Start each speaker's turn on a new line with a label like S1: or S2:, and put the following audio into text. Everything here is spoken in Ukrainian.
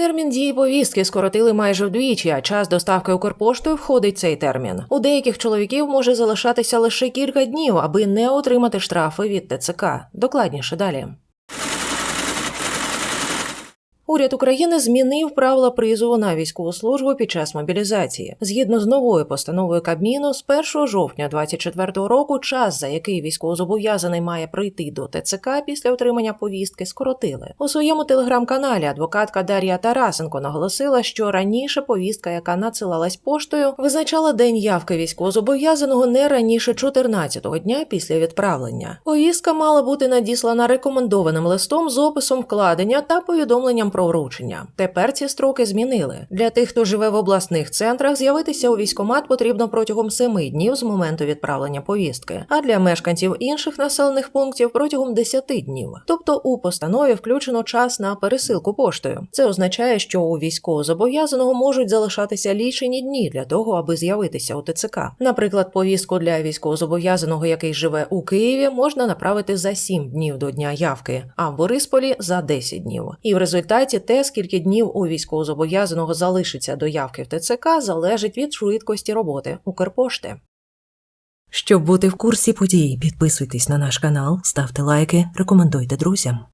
S1: Термін дії повістки скоротили майже вдвічі, а час доставки Укрпоштою входить цей термін. У деяких чоловіків може залишатися лише кілька днів, аби не отримати штрафи від ТЦК. Докладніше далі. Уряд України змінив правила призову на військову службу під час мобілізації. Згідно з новою постановою Кабміну, з 1 жовтня 2024 року час, за який військовозобов'язаний має прийти до ТЦК після отримання повістки, скоротили. У своєму телеграм-каналі адвокатка Дар'я Тарасенко наголосила, що раніше повістка, яка надсилалась поштою, визначала день явки військовозобов'язаного не раніше 14-го дня після відправлення. Повістка мала бути надіслана рекомендованим листом з описом вкладення та повідомленням про вручення. Тепер ці строки змінили. Для тих, хто живе в обласних центрах, з'явитися у військкомат потрібно протягом семи днів з моменту відправлення повістки, а для мешканців інших населених пунктів протягом 10 днів. Тобто у постанові включено час на пересилку поштою. Це означає, що у військовозобов'язаного можуть залишатися лічені дні для того, аби з'явитися у ТЦК. Наприклад, повістку для військовозобов'язаного, який живе у Києві, можна направити за 7 днів до дня явки, а в Борисполі за 10 днів. І в результаті те, скільки днів у військовозобов'язаного залишиться до явки в ТЦК, залежить від швидкості роботи Укрпошти. Щоб бути в курсі подій, підписуйтесь на наш канал, ставте лайки, рекомендуйте друзям.